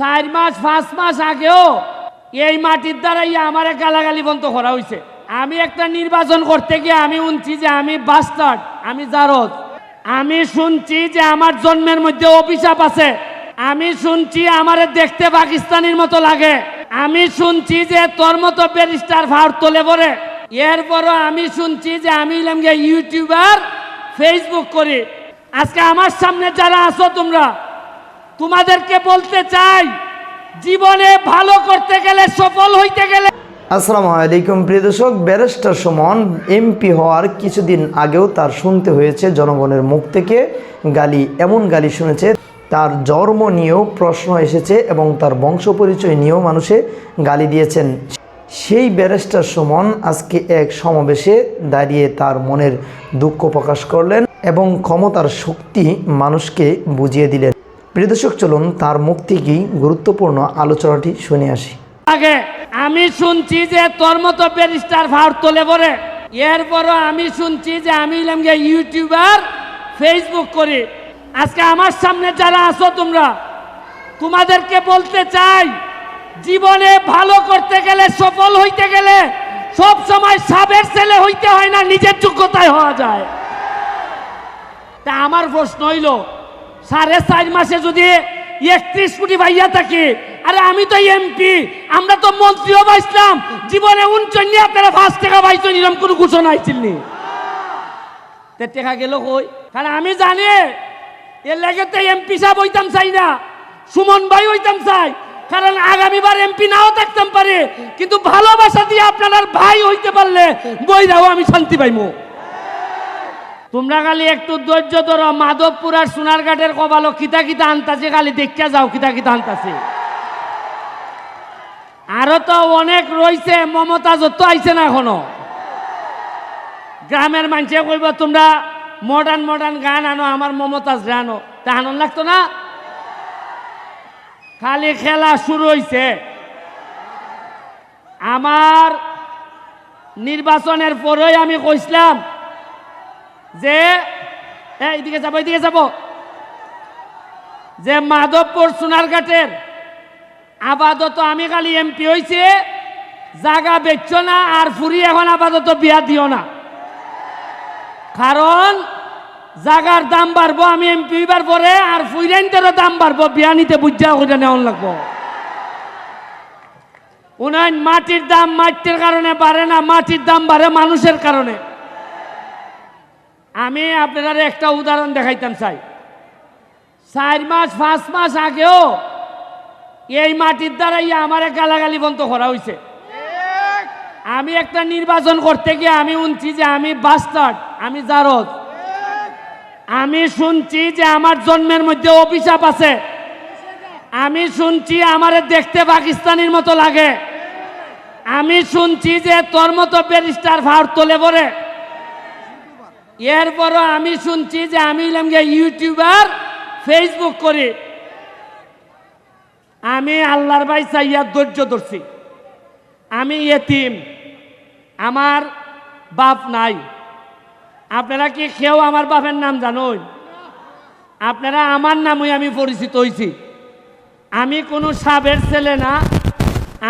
চার মাস, পাঁচ মাস আগেও এই মাটির দ্বারাই আমার গালাগালি বন্ধ করা হয়েছে আমি একটা নির্বাচন করতে গিয়ে আমি শুনছি যে আমি বাস্টার্ড আমি জারদ। আমি শুনছি যে আমার জন্মের মধ্যে অভিশাপ আছে। আমি শুনছি আমারে দেখতে পাকিস্তানির মতো লাগে। আমি শুনছি যে তোর মতো ব্যারিস্টার ভার তোলে পরে এরপরও আমি শুনছি যে আমি ইউটিউবার ফেসবুক করি। আজকে আমার সামনে যারা আছো তোমরা তোমাদেরকে বলতে চাই, জীবনে ভালো করতে গেলে, সফল হইতে গেলে। আসসালামু আলাইকুম, প্রিয় দর্শক। ব্যারিস্টার সুমন, এমপি হওয়ার কিছুদিন আগেও তার শুনতে হয়েছে জনগণের মুখ থেকে। গালি, এমন গালি শুনেছে, তার জন্ম নিয়েও প্রশ্ন এসেছে এবং তার বংশ পরিচয় নিয়েও মানুষে গালি দিয়েছেন। সেই ব্যারিস্টার সুমন আজকে এক সমাবেশে দাঁড়িয়ে তার মনের দুঃখ প্রকাশ করলেন এবং ক্ষমতার শক্তি মানুষকে বুঝিয়ে দিলেন। প্রিয় দর্শক, চলুন তার মুখ থেকেই গুরুত্বপূর্ণ আলোচনাটি শুনে আসি। আগে আমি শুনছি যে তোর মতো ব্যারিস্টার ভার তোলে পরে এরপরও আমি শুনছি যে আমি হইলাম গিয়ে ইউটিউবার, ফেসবুক করি। আজকে আমার সামনে যারা আছো তোমরা, তোমাদেরকে বলতে চাই, জীবনে ভালো করতে গেলে, সফল হইতে গেলে, সব সময় সাবের ছেলে হইতে হয় না, নিজের যোগ্যতায় হওয়া যায়। তা আমার প্রশ্ন হইল সাড়ে চার মাসে যদি একত্রিশ কোটি ভাইয়া থাকে, আরে আমি তো এমপি আমরা তো মন্ত্রীও পাইছিলাম জীবনে উনচন্নি আপনারা পাঁচ টাকা পাইছেন এরকম কোনো ঘোষণা আইছিল নি তে গেল কই? কারণ আমি জানি, এর লাগে তো এমপি সাহেব হইতাম চাই না, সুমন ভাই হইতাম চাই। কারণ আগামীবার এমপি নাও থাকতাম পারে, কিন্তু ভালোবাসা দিয়ে আপনার ভাই হইতে পারলে বই দাও আমি শান্তি পাইমু। তোমরা খালি একটু ধৈর্য ধরো, মাধবপুর আর সোনারঘাটের কবালো কিতা কিতা আনতাছে, খালি দেখিয়া যাও কিতা কিতা আনতাছে। আরও তো অনেক রইছে মমতা যত আইছে না এখনও। গ্রামের মানুষে কইব, তোমরা মডার্ন মডার্ন গান আনো, আমার মমতাজ আনো। তা আনন্দ লাগতো না? খালি খেলা শুরু হইছে। আমার নির্বাচনের পরেই আমি কইছিলাম যে এইদিকে যাব এইদিকে যাব। যে মাধবপুর সোনারঘাটের আপাতত আমি খালি এমপি হইছে জাগা বেচছ না আর ফুরি এখন আপাতত বিয়া দিও না। কারণ জাগার দাম বাড়বো, আমি এমপি হইবার পরে আর ফুইরেন্টেরও দাম বাড়বো, বিয়া নিতে বুঝা ওইটা নেওয়ান লাগবো। উনান মাটির দাম মাটির কারণে বাড়ে না, মাটির দাম বাড়ে মানুষের কারণে। আমি আপনাদের একটা উদাহরণ দেখাইতাম, চাই। চার মাস, পাঁচ মাস আগেও এই মাটির দ্বারাই আমার গালাগালি বন্ধ করা হয়েছে আমি একটা নির্বাচন করতে গিয়ে আমি শুনছি যে আমি বাস্টার্ড আমি জারদ। আমি শুনছি যে আমার জন্মের মধ্যে অভিশাপ আছে। আমি শুনছি আমারে দেখতে পাকিস্তানির মতো লাগে। আমি শুনছি যে তোর মতো ব্যারিস্টার ভার তোলে পরে এরপরও আমি শুনছি যে আমি হইলাম গিয়ে ইউটিউবার ফেসবুক করি। আমি আল্লাহর ভাই চাইয়া ধৈর্য ধরছি। আমি এতিম। আমার বাপ নাই। আপনারা কি কেউ আমার বাপের নাম জানুন আপনারা আমার নামই আমি পরিচিত হয়েছি আমি কোনো সাবের ছেলে না।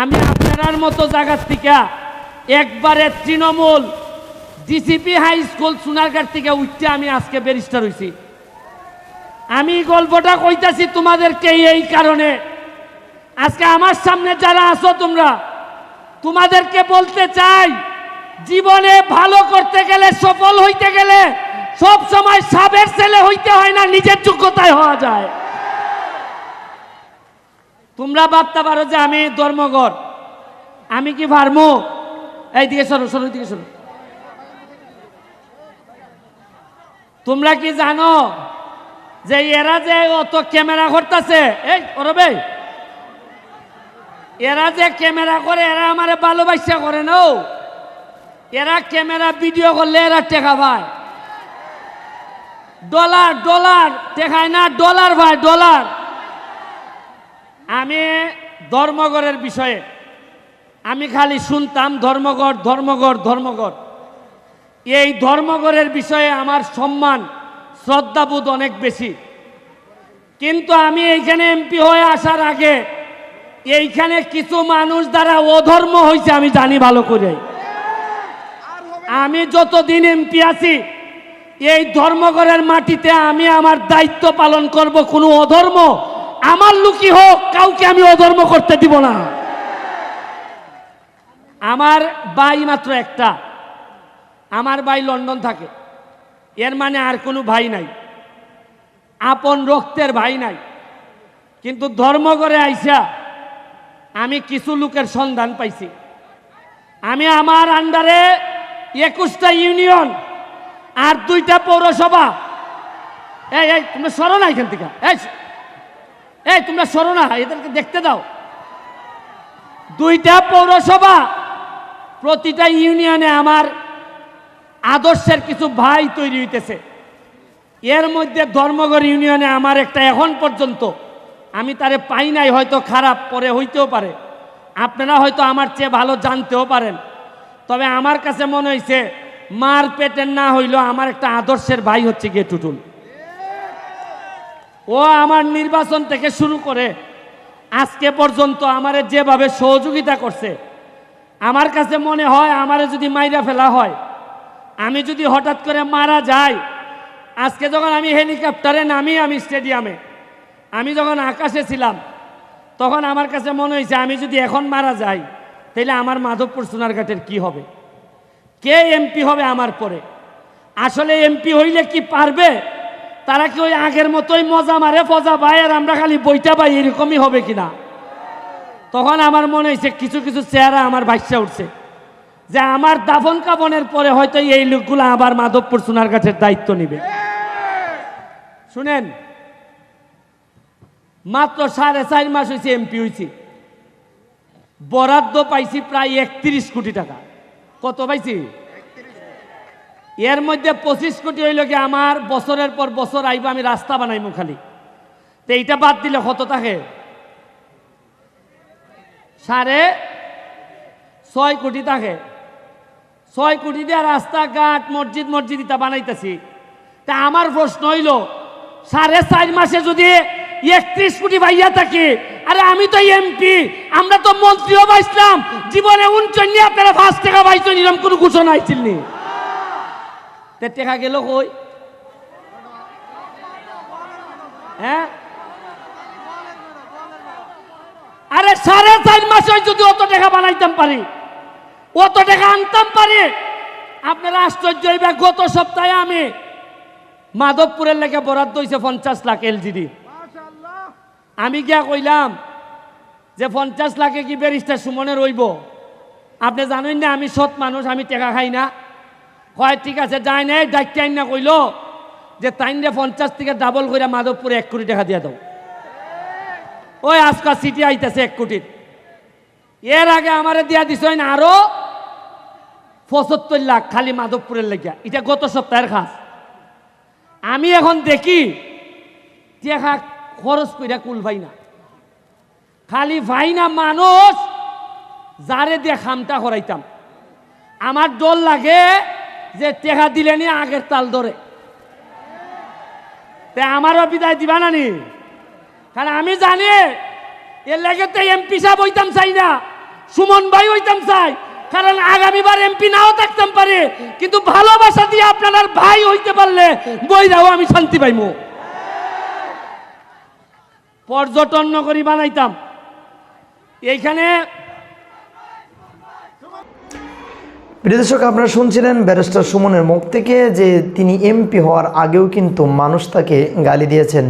আমি আপনার মতো জায়গার থেকে একবারে Trinamool. DCP high school Sonarghat থেকে উঠতে আমি আজকে ব্যারিস্টার হয়েছি আমি গল্পটা কইতাছি তোমাদেরকে এই কারণে। আজকে আমার সামনে যারা আছো তোমরা, তোমাদেরকে বলতে চাই, জীবনে ভালো করতে গেলে, সফল হইতে গেলে সব সময় সাবের ছেলে হইতে হয় না, নিজের যোগ্যতায় হওয়া যায়। তোমরা ভাবতে পারো যে আমি ধর্মগর আমি কি ভারমু? এইদিকে সরো সরো দিকে সরো। তোমরা কি জানো যে এরা যে অত ক্যামেরা করতেছে? এই করবে এরা যে ক্যামেরা করে, এরা আমারে ভালোবাসা করে না এরা ক্যামেরা ভিডিও করলে এরা টেকা পায়। ডলার ডলার, টেকায় না, ডলার ভাই, ডলার। আমি ধর্মগড়ের বিষয়ে, আমি খালি শুনতাম ধর্মগড় ধর্মগড় ধর্মগড় এই ধর্মঘরের বিষয়ে আমার সম্মান, শ্রদ্ধাবোধ অনেক বেশি। কিন্তু আমি এইখানে এমপি হয়ে আসার আগে এইখানে কিছু মানুষ দ্বারা অধর্ম হয়েছে আমি জানি ভালো করে। আমি যতদিন এমপি আছি, এই ধর্মঘরের মাটিতে আমি আমার দায়িত্ব পালন করব কোনো অধর্ম। আমার লুকি হোক, কাউকে আমি অধর্ম করতে দিব না। আমার বাই মাত্র একটা। আমার ভাই লন্ডন থাকে। এর মানে আর কোনো ভাই নাই। আপন রক্তের ভাই নাই। কিন্তু ধর্মঘরে আইসা আমি কিছু লোকের সন্ধান পাইছি। আমি আমার আন্ডারে একুশটা ইউনিয়ন আর দুইটা পৌরসভা। এই এই, তোমরা সরো না এখান থেকে। এই এই, তোমরা সরো না, এদেরকে দেখতে দাও। দুইটা পৌরসভা, প্রতিটা ইউনিয়নে আমার আদর্শের কিছু ভাই তৈরি হইতেছে। এর মধ্যে ধর্মগড় ইউনিয়নে আমার একটা এখন পর্যন্ত, আমি তারে পাই নাই, হয়তো খারাপ, পরে হইতেও পারে। আপনারা হয়তো আমার চেয়ে ভালো জানতেও পারেন। তবে আমার কাছে মনে হয়েছে মার পেটের না হইলেও আমার একটা আদর্শের ভাই হচ্ছে গিয়ে টুটুল। ও আমার নির্বাচন থেকে শুরু করে, আজকে পর্যন্ত আমারে যেভাবে সহযোগিতা করছে, আমার কাছে মনে হয় আমারে যদি মাইরা ফেলা হয় আমি যদি হঠাৎ করে মারা যাই, আজকে যখন আমি হেলিকপ্টারে নামি আমি স্টেডিয়ামে, আমি যখন আকাশে ছিলাম, তখন আমার কাছে মনে হয়েছে, আমি যদি এখন মারা যাই, তাহলে আমার মাধবপুর সোনারঘাটের কি হবে? কে এমপি হবে আমার পরে? আসলে এমপি হইলে কি পারবে? তারা কি ওই আগের মতোই মজা মারে, ফজা পায়, আর আমরা খালি বইটা পাই, এরকমই হবে কিনা? তখন আমার মনে হয়েছে, কিছু কিছু চেহারা আমার ভাইসা উঠছে। যে আমার দাফন কাফনের পরে হয়তো এই লোকগুলো আবার মাধবপুর সোনার কাছে দায়িত্ব নিবে। শুনেন, মাত্র সাড়ে চার মাস হয়েছে এমপি হয়েছি। বরাদ্দ পাইছি প্রায় একত্রিশ কোটি টাকা। কত পাইছি? এর মধ্যে পঁচিশ কোটি হইল কি আমার বছরের পর বছর আইব, আমি রাস্তা বানাইমু খালি। তো এইটা বাদ দিলে কত থাকে? সাড়ে ছয় কোটি থাকে। ছয় কোটি দিয়ে রাস্তাঘাট, মসজিদ মসজিদ ইটা বানাইতেছি। তা আমার প্রশ্ন হইল, সাড়ে চার মাসে যদি একত্রিশ কোটি ভাইয়া থাকে, আরে আমি তো এমপি আমরা তো মন্ত্রীও পাইছিলাম জীবনে উনচন্নি আপনারা পাঁচ টাকা পাইছেন এরকম কোনো ঘোষণা আইছিল নি তে টাকা গেল কই? হ্যাঁ? আরে সাড়ে চার মাসে যদি অত টাকা বানাইতাম পারি। অত টাকা আনতাম পারি। আপনারা আশ্চর্য হইবে গত সপ্তাহে আমি মাধবপুরের লেগে বরাদ্দ হয়েছে পঞ্চাশ লাখ এলজিডি। আমি গিয়া কইলাম যে পঞ্চাশ লাখে কি ব্যারিস্টার সুমনে রইব আপনি জানেন না আমি সৎ মানুষ আমি টেকা খাই না। হয় ঠিক আছে যাই নাই ডাক্তার না কইল যে তাইন রে পঞ্চাশ থেকে ডাবল করে মাধবপুরে এক কোটি টাকা দিয়ে দাও। ওই আজকাল সিটি আইতেছে এক কোটির। এর আগে আমারে দিয়া দিছ না আরও পঁচাত্তর লাখ খালি মাধবপুরের লেগিয়া। এটা গত সপ্তাহের খাস। আমি এখন দেখি টেকা খরচ কইরা কুল ভাই না। খালি ভাই না মানুষ, যারে দিয়ে খামটা করাইতাম আমার ডর লাগে যে টেকা দিলে নি আগের তাল ধরে। তে আমারও বিদায় দিবা না নি? কারণ আমি জানি, এর লাগে তো এমপি সাহেব হইতাম চাই না, সুমন ভাই হইতাম চাই। কারণ আগামীবার এমপি নাও থাকতাম পারে। কিন্তু ভালোবাসা দিয়ে আপনার ভাই হইতে পারলে বই দাও আমি শান্তি পাইমু। পর্যটন নগরী বানাইতাম। এইখানে প্রিয় দর্শক, আপনারা শুনছিলেন ব্যারিস্টার সুমনের মুখ থেকে যে তিনি এমপি হওয়ার আগেও কিন্তু মানুষ তাকে গালি দিয়েছেন।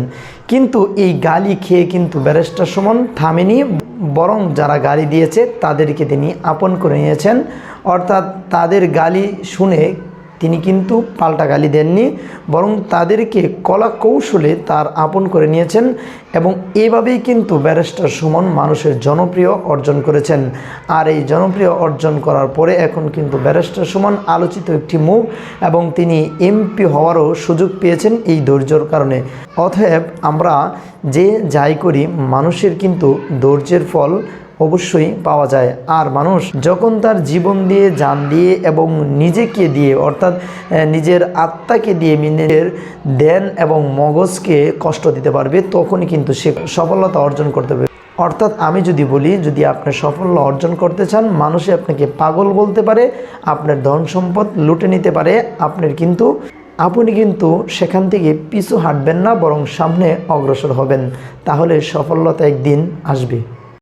কিন্তু এই গালি খেয়ে কিন্তু ব্যারিস্টার সুমন থামেনি, বরং যারা গালি দিয়েছে তাদেরকে তিনি আপন করে নিয়েছেন। অর্থাৎ তাদের গালি শুনে তিনি কিন্তু পাল্টা গালি দেননি, বরং তাদেরকে কলা কৌশলে তার আপন করে নিয়েছেন এবং এভাবেই কিন্তু ব্যারিস্টার সুমন মানুষের জনপ্রিয় অর্জন করেছেন। আর এই জনপ্রিয় অর্জন করার পরে এখন কিন্তু ব্যারিস্টার সুমন আলোচিত একটি মুখ এবং তিনি এমপি হওয়ারও সুযোগ পেয়েছেন এই ধৈর্যর কারণে। অতএব আমরা যে যাই করি, মানুষের কিন্তু ধৈর্যের ফল অবশ্যই পাওয়া যায়। আর মানুষ যখন তার জীবন দিয়ে যান দিয়ে এবং নিজেকে দিয়ে, অর্থাৎ নিজের আত্মাকে দিয়ে নিজের দেন এবং মগজকে কষ্ট দিতে পারবে, তখনই কিন্তু সে সফলতা অর্জন করতে পারবে। অর্থাৎ আমি যদি বলি, যদি আপনি সাফল্য অর্জন করতে চান মানুষে আপনাকে পাগল বলতে পারে, আপনার ধন সম্পদ লুটে নিতে পারে, আপনার কিন্তু, আপনি কিন্তু সেখান থেকে পিছু হাঁটবেন না, বরং সামনে অগ্রসর হবেন। তাহলে সফলতা একদিন আসবে।